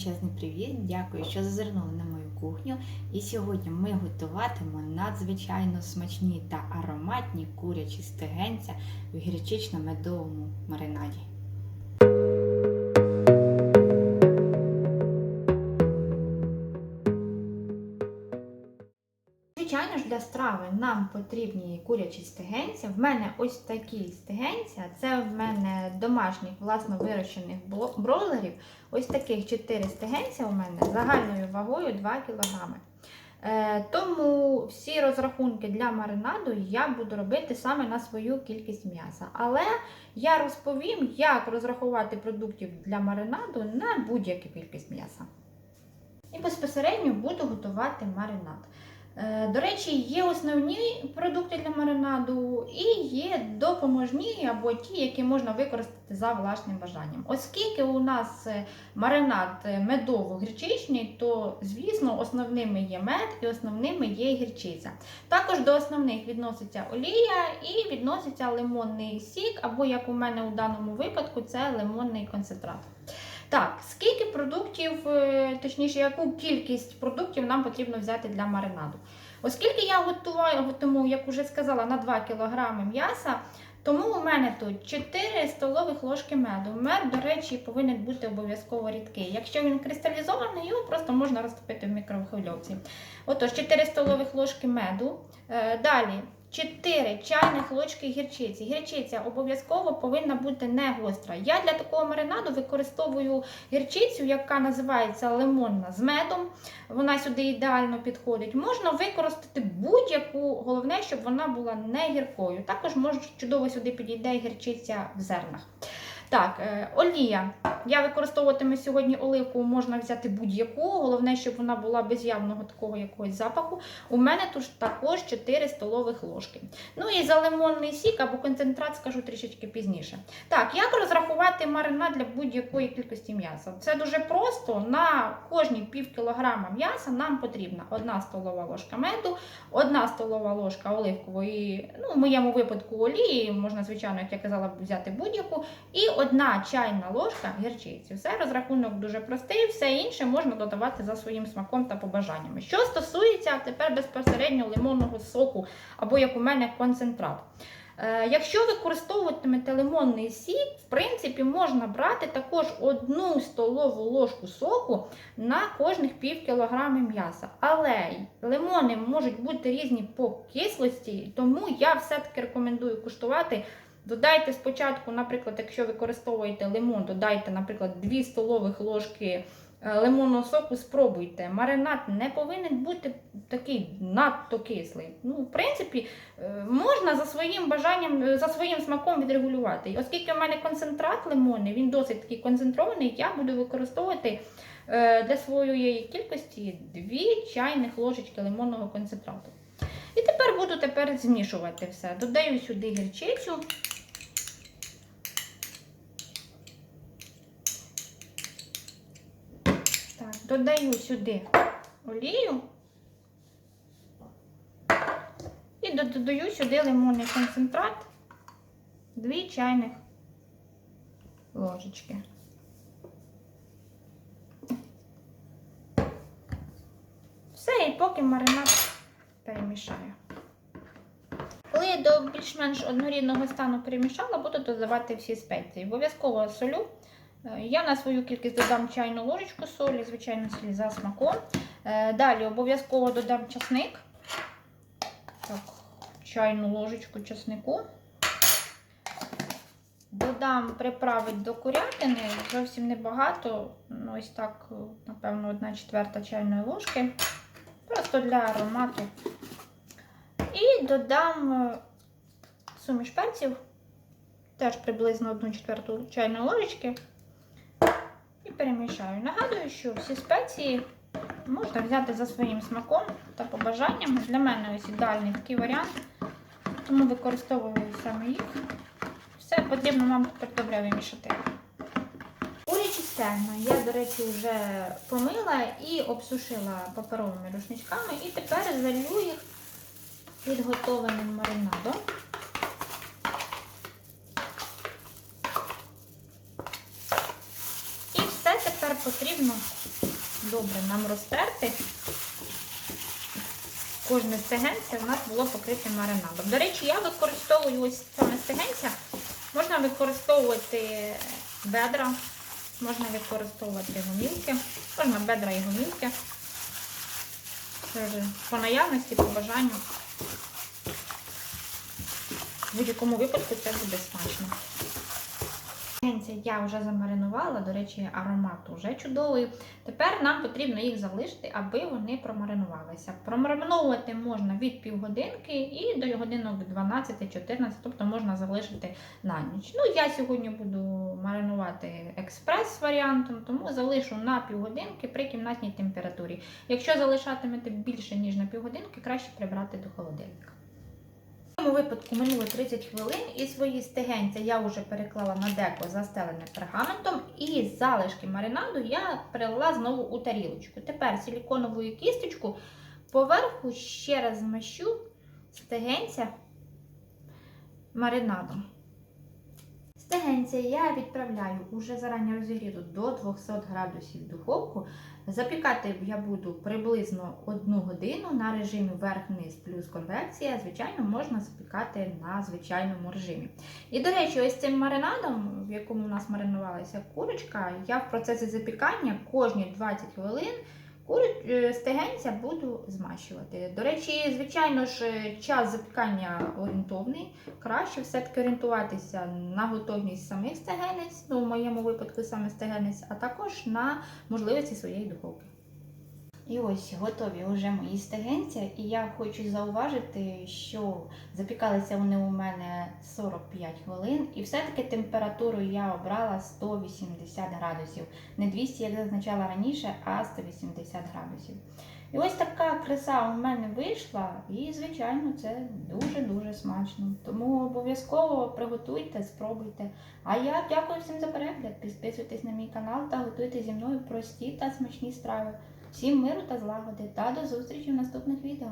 величезний привіт! Дякую, що зазирнули на мою кухню. І сьогодні ми готуватимемо надзвичайно смачні та ароматні курячі стегенця в гірчично-медовому маринаді. Страви нам потрібні курячі стегенця. В мене ось такі стегенця. Це в мене домашніх власно вирощених бройлерів. Ось таких 4 стегенця у мене загальною вагою 2 кг. Е, тому всі розрахунки для маринаду я буду робити саме на свою кількість м'яса. Але я розповім, як розрахувати продуктів для маринаду на будь-яку кількість м'яса. І безпосередньо буду готувати маринад. Е, До речі, є основні продукти для маринаду і є допоможні або ті, які можна використати за власним бажанням. Оскільки у нас е, маринад е, медово-гірчичний, то, звісно, основними є мед і основними є гірчиця. Також до основних відноситься олія і відноситься лимонний сік, або, як у мене у даному випадку, це лимонний концентрат. Так, скільки продуктів, е, точніше, яку кількість продуктів нам потрібно взяти для маринаду? Оскільки я готуваю, готую, як вже сказала, на 2 кг м'яса, тому у мене тут 4 столових ложки меду. Мед, до речі, повинен бути обов'язково рідкий. Якщо він кристалізований, його просто можна розтопити в мікрохвильовці. Отож, 4 столових ложки меду. Е, Далі 4 чайних ложки гірчиці. Гірчиця обов'язково повинна бути не гостра. Я для такого маринаду використовую гірчицю, яка називається лимонна з медом. Вона сюди ідеально підходить. Можна використати будь-яку, головне, щоб вона була не гіркою. Також може чудово сюди підійде гірчиця в зернах. Так, е, олія. Я використовуватиму сьогодні оливку, можна взяти будь-яку. Головне, щоб вона була без явного такого якогось запаху. У мене тут також 4 столових ложки. Ну і за лимонний сік або концентрат скажу трішечки пізніше. Так, як розрахувати маринад для будь-якої кількості м'яса? Це дуже просто. На кожні пів кілограма м'яса нам потрібна 1 столова ложка меду, 1 столова ложка оливкової, ну в моєму випадку олії, можна, звичайно, як я казала, взяти будь-яку. І одна чайна ложка гірчиці. Все розрахунок дуже простий, все інше можна додавати за своїм смаком та побажаннями. Що стосується тепер безпосередньо лимонного соку, або як у мене концентрат. Е, Якщо використовуватимете лимонний сік, в принципі, можна брати також одну столову ложку соку на кожних пів кілограми м'яса. Але лимони можуть бути різні по кислості, тому я все-таки рекомендую куштувати Додайте спочатку, наприклад, якщо використовуєте лимон, додайте, наприклад, 2 столових ложки е, лимонного соку, спробуйте. Маринад не повинен бути такий надто кислий. Ну, В принципі, е, можна за своїм бажанням, е, за своїм смаком відрегулювати. І Оскільки в мене концентрат лимонний, він досить такий концентрований, я буду використовувати для своєї кількості 2 чайних ложечки лимонного концентрату. І тепер буду тепер змішувати все. Додаю сюди гірчицю. Так, додаю сюди олію і додаю сюди лимонний концентрат 2 чайних ложечки. Все, і поки маринад перемішаю. Коли я до більш-менш однорідного стану перемішала, буду додавати всі спеції. Обов'язково солю. Е, Я на свою кількість додам чайну ложечку солі, звичайно, солі за смаком. Е, Далі обов'язково додам часник. Так, чайну ложечку часнику. Додам приправи до курятини, зовсім небагато. Ну, ось так, напевно, 1 четверта чайної ложки. Просто для аромату. І додам е, суміш перців, теж приблизно 1 четверту чайної ложечки. І перемішаю. Нагадую, що всі спеції можна взяти за своїм смаком та побажанням. Для мене ось ідеальний такий варіант, тому використовую саме їх. Все потрібно нам тепер добре вимішати. Курячі стегна я, до речі, вже помила і обсушила паперовими рушничками. І тепер залью їх підготовленим маринадом. І все тепер потрібно добре нам розтерти. Кожне стегенце у нас було покрите маринадом. До речі, я використовую ось саме стегенця. Можна використовувати бедра, можна використовувати гомілки, можна бедра і гомілки. Це по наявності, по бажанню. В будь-якому випадку це буде смачно. Генця я вже замаринувала, до речі, аромат вже чудовий. Тепер нам потрібно їх залишити, аби вони промаринувалися. Промариновувати можна від півгодинки і до годинок 12-14, тобто можна залишити на ніч. Ну, я сьогодні буду маринувати експрес-варіантом, тому залишу на півгодинки при кімнатній температурі. Якщо залишатимете більше, ніж на півгодинки, краще прибрати до холодильника. В цьому випадку минуло 30 хвилин і свої стегенця я вже переклала на деко застелене пергаментом, і залишки маринаду я перелила знову у тарілочку. Тепер силіконовою кісточку поверху ще раз змащу стегенця маринадом. Стегенця я відправляю уже зарані розігріту до 200 градусів духовку. Запікати я буду приблизно 1 годину на режимі верх-низ плюс конвекція. Звичайно, можна запікати на звичайному режимі. І, до речі, ось цим маринадом, в якому у нас маринувалася курочка, я в процесі запікання кожні 20 хвилин стегенця буду змащувати. До речі, звичайно ж, час запікання орієнтовний. Краще все-таки орієнтуватися на готовність самих стегенець, ну в моєму випадку саме стегенець, а також на можливості своєї духовки. І ось готові вже мої стегенця, і я хочу зауважити, що запікалися вони у мене 45 хвилин, і все-таки температуру я обрала 180 градусів. Не 200, як зазначала раніше, а 180 градусів. І ось така краса у мене вийшла, і, звичайно, це дуже-дуже смачно. Тому обов'язково приготуйте, спробуйте. А я дякую всім за перегляд. Підписуйтесь на мій канал та готуйте зі мною прості та смачні страви. Всім миру та злагоди та до зустрічі в наступних відео.